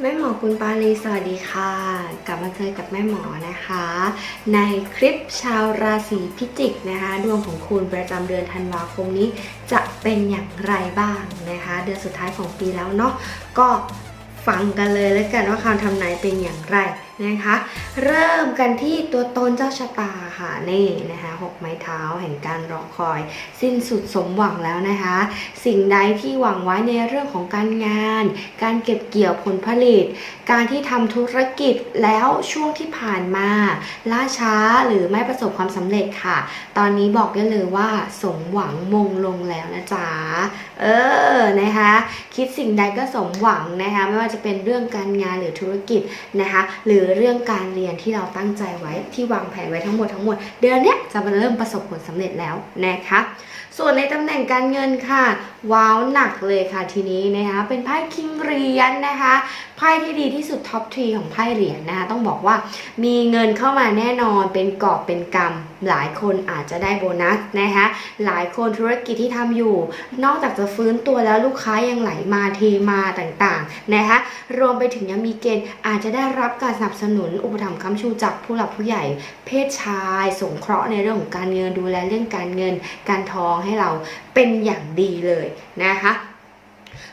แม่หมอคุณปาลีสวัสดีค่ะ กลับมาเจอกับแม่หมอนะคะ ในคลิปชาวราศีพิจิกนะคะ ดวงของคุณประจำเดือนธันวาคมนี้ จะเป็นอย่างไรบ้างนะคะ เดือนสุดท้ายของปีแล้วเนาะก็ฟังกันเลยแล้วกันว่าคำทำนายเป็นอย่างไร นะคะ เริ่มกันที่ตัวตนเจ้าชะตาค่ะนี่นะคะหกไม้เท้าแห่งการรอคอย สิ้นสุดสมหวังแล้วนะคะ สิ่งใดที่หวังไว้ในเรื่องของการงาน การเก็บเกี่ยวผลผลิต การที่ทำธุรกิจแล้วช่วงที่ผ่านมา ล่าช้าหรือไม่ประสบความสำเร็จค่ะ ตอนนี้บอกได้เลยว่า สมหวังมงลงแล้วนะจ๊ะเออนะคะ คิดสิ่งใดก็สมหวังนะคะ ไม่ว่าจะเป็นเรื่องการงานหรือธุรกิจนะคะ หรือเรื่องการเรียนที่เราตั้งใจไว้ที่วางแผนไว้ทั้งหมดทั้งหมด เดือนนี้จะมาเริ่มประสบผลสำเร็จแล้วนะคะส่วนในตำแหน่งการเงินค่ะว้าวหนักเลยค่ะทีนี้นะคะเป็นไพ่คิงเหรียญนะคะไพ่ที่ดีที่สุดท็อปทรีของไพ่เหรียญนะคะต้องบอกว่ามีเงินเข้ามาแน่นอนเป็นกอบเป็นกำหลายคนอาจจะได้โบนัสนะคะหลายคนธุรกิจที่ทำอยู่ นอกจากจะฟื้นตัวแล้วลูกค้ายังไหลมาเทมาต่างๆนะคะรวมไปถึงยังมีเกณฑ์อาจจะได้รับการสนับสนุนอุปถัมภ์ค้ำชูจากผู้หลักผู้ใหญ่ เพศชาย สงเคราะห์ในเรื่องของการเงินดูแลเรื่องการเงินการทองให้เราเป็นอย่างดีเลยนะคะ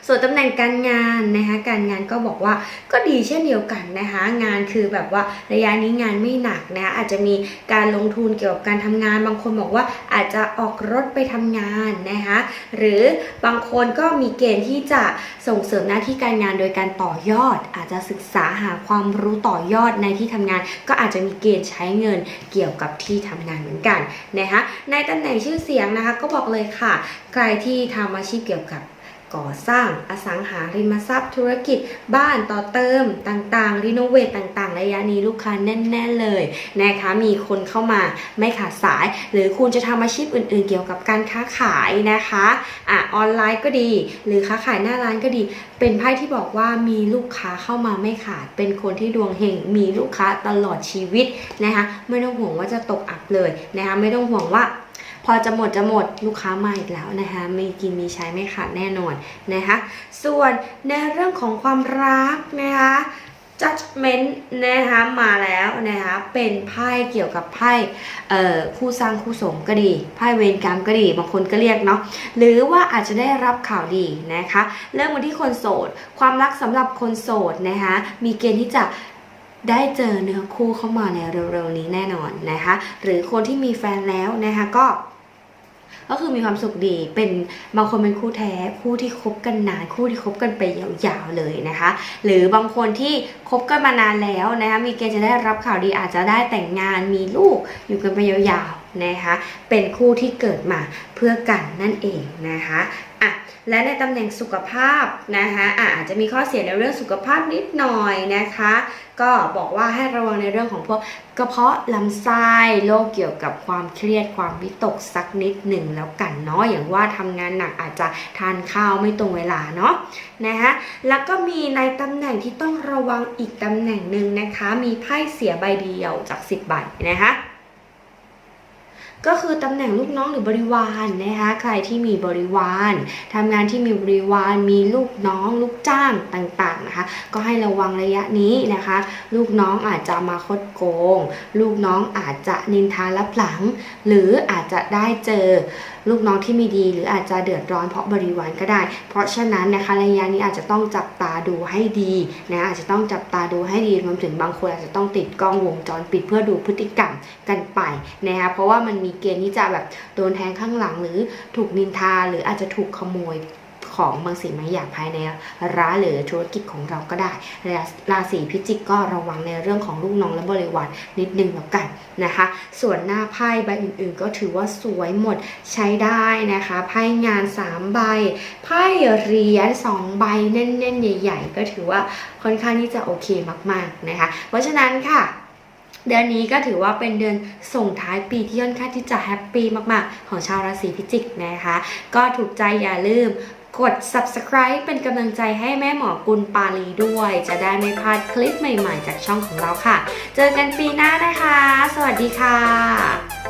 ส่วนตำแหน่งการงานนะคะการงานก็บอกว่าก็ดีเช่นเดียวกันนะคะงานคือแบบว่าระยะนี้งานไม่หนักนะคะอาจจะมีการลงทุนเกี่ยวกับการทำงาน บางคนบอกว่าอาจจะออกรถไปทำงานนะคะหรือบางคนก็มีเกณฑ์ที่จะส่งเสริมหน้าที่การงานโดยการต่อยอด อาจจะศึกษาหาความรู้ต่อยอดในที่ทำงาน ก็อาจจะมีเกณฑ์ใช้เงินเกี่ยวกับที่ทำงานเหมือนกันนะคะในตำแหน่งชื่อเสียงนะคะก็บอกเลยค่ะ ใครที่ทำอาชีพเกี่ยวกับ ก่อสร้างอสังหาริมทรัพย์ธุรกิจ บ้านต่อเติมต่างๆ รีโนเวทต่างๆ ระยะนี้ลูกค้าแน่น ๆ เลยนะคะมีคนเข้ามาไม่ขาดสาย หรือคุณจะทำอาชีพอื่น ๆ เกี่ยวกับการค้าขายนะคะอะออนไลน์ก็ดี หรือค้าขายหน้าร้านก็ดี เป็นไพ่ที่บอกว่ามีลูกค้าเข้ามาไม่ขาด เป็นคนที่ดวงเฮงมีลูกค้าตลอดชีวิตนะคะไม่ต้องห่วงว่าจะตกอับเลยนะคะไม่ต้องห่วงว่า อจะหมดจะหมดลูกค้ามาอีกแล้วนะคะมีกินมีใช้ไม่ขาดแน่นอนนะคะส่วนในเรื่องของความรักนะคะ judgment นะคะมาแล้วนะคะเป็นไพ่เกี่ยวกับไพ่คู่สร้างคู่สมก็ดีไพ่เวรกรรมก็ดีบางคนก็เรียกเนาะหรือว่าอาจจะได้รับข่าวดีนะคะเริ่มกันที่คนโสด ความรักสำหรับคนโสดนะคะมีเกณฑ์ที่จะได้เจอเนื้อคู่เข้ามาในเร็วๆนี้แน่นอนนะคะหรือคนที่มีแฟนแล้วนะคะก็ ก็คือมีความสุขดี เป็นบางคนเป็นคู่แท้ คู่ที่คบกันนาน คู่ที่คบกันไปยาวๆเลยนะคะ หรือบางคนที่คบกันมานานแล้วนะคะ มีเกณฑ์จะได้รับข่าวดีอาจจะได้แต่งงาน มีลูก อยู่กันไปยาวๆ นะคะเป็นคู่ที่เกิดมาเพื่อกันนั่นเองนะคะอะและในตำแหน่งสุขภาพนะคะอะอาจจะมีข้อเสียในเรื่องสุขภาพนิดหน่อยนะคะ ก็บอกว่าให้ระวังในเรื่องของพวกกระเพาะลำไส้โรคเกี่ยวกับความเครียดความวิตกสักนิดหนึ่งแล้วกันเนาะอย่างว่าทำงานหนักอาจจะทานข้าวไม่ตรงเวลาเนาะนะคะแล้วก็มีในตำแหน่งที่ต้องระวังอีกตำแหน่งหนึ่งนะคะ มีไพ่เสียใบเดียวจาก 10 ใบนะคะ ก็คือตำแหน่งลูกน้องหรือบริวารนะคะใครที่มีบริวารทำงานที่มีบริวารมีลูกน้อง ลูกจ้างต่างๆนะคะ ก็ให้ระวังระยะนี้นะคะ ลูกน้องอาจจะมาคดโกง ลูกน้องอาจจะนินทารับหลัง หรืออาจจะได้เจอลูกน้องที่ไม่ดี หรืออาจจะเดือดร้อนเพราะบริวารก็ได้ เพราะฉะนั้นนะคะระยะนี้อาจจะต้องจับตาดูให้ดีนะอาจจะต้องจับตาดูให้ดีรวมถึงบางคนอาจจะต้องติดกล้องวงจรปิดเพื่อดูพฤติกรรมกันไปนะคะเพราะว่ามันมีเกณฑ์ที่จะแบบโดนแทงข้างหลังหรือถูกนินทาหรืออาจจะถูกขโมยของบางสิ่งบางอย่างภายในร้านหรือธุรกิจของเราก็ได้รราศีพิจิกก็ระวังในเรื่องของลูกน้องและบริวารนิดนึงแล้วกันนะคะ ส่วนหน้าไพ่ใบอื่นๆ ก็ถือว่าสวยหมดใช้ได้นะคะ ไพ่งาน 3 ใบ ไพ่เหรียญ2ใบแน่นๆ ใหญ่ ๆ ก็ถือว่าค่อนข้างที่จะโอเคมากๆนะคะ เพราะฉะนั้นค่ะ เดือนนี้ก็ถือว่าเป็นเดือนส่งท้ายปีที่ค่อนข้างที่จะแฮปปี้มาก ๆ ของชาวราศีพิจิกนะคะ ก็ถูกใจอย่าลืมกด subscribe เป็นกำลังใจให้แม่หมอกุลปาลีด้วย จะได้ไม่พลาดคลิปใหม่ ๆ จากช่องของเราค่ะ เจอกันปีหน้านะคะ สวัสดีค่ะ